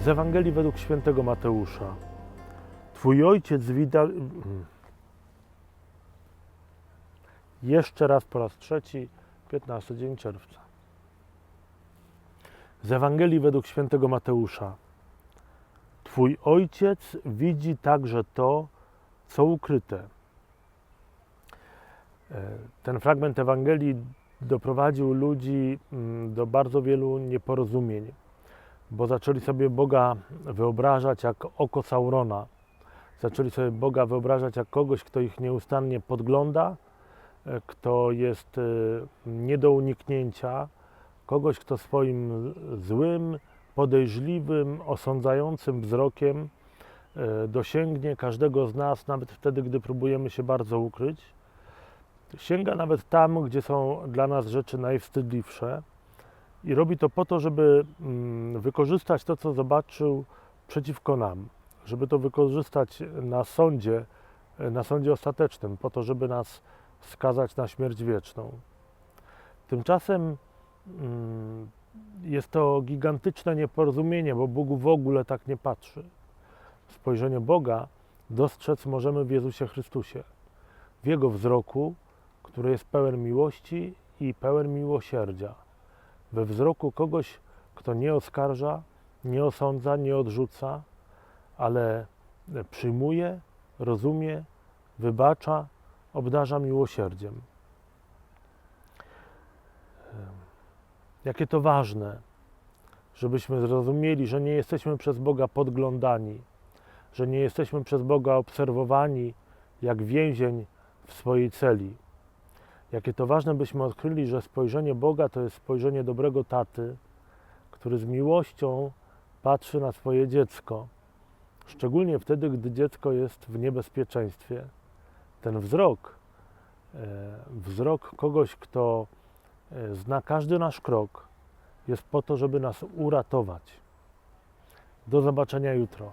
Z Ewangelii według świętego Mateusza. Twój ojciec widał. Jeszcze raz po raz trzeci, 15 dzień czerwca. Z Ewangelii według świętego Mateusza. Twój ojciec widzi także to, co ukryte. E, Ten fragment Ewangelii doprowadził ludzi mm, do bardzo wielu nieporozumień, bo zaczęli sobie Boga wyobrażać jak oko Saurona. Zaczęli sobie Boga wyobrażać jak kogoś, kto ich nieustannie podgląda, e, kto jest e, nie do uniknięcia, kogoś, kto swoim złym, podejrzliwym, osądzającym wzrokiem e, dosięgnie każdego z nas, nawet wtedy, gdy próbujemy się bardzo ukryć. Sięga nawet tam, gdzie są dla nas rzeczy najwstydliwsze i robi to po to, żeby mm, wykorzystać to, co zobaczył przeciwko nam, żeby to wykorzystać na sądzie, e, na sądzie ostatecznym, po to, żeby nas skazać na śmierć wieczną. Tymczasem mm, jest to gigantyczne nieporozumienie, bo Bóg w ogóle tak nie patrzy. Spojrzenie Boga dostrzec możemy w Jezusie Chrystusie, w Jego wzroku, który jest pełen miłości i pełen miłosierdzia. We wzroku kogoś, kto nie oskarża, nie osądza, nie odrzuca, ale przyjmuje, rozumie, wybacza, obdarza miłosierdziem. Jakie to ważne, żebyśmy zrozumieli, że nie jesteśmy przez Boga podglądani, że nie jesteśmy przez Boga obserwowani jak więzień w swojej celi. Jakie to ważne, byśmy odkryli, że spojrzenie Boga to jest spojrzenie dobrego taty, który z miłością patrzy na swoje dziecko, szczególnie wtedy, gdy dziecko jest w niebezpieczeństwie. Ten wzrok, e, wzrok kogoś, kto e, zna każdy nasz krok, jest po to, żeby nas uratować. Do zobaczenia jutro.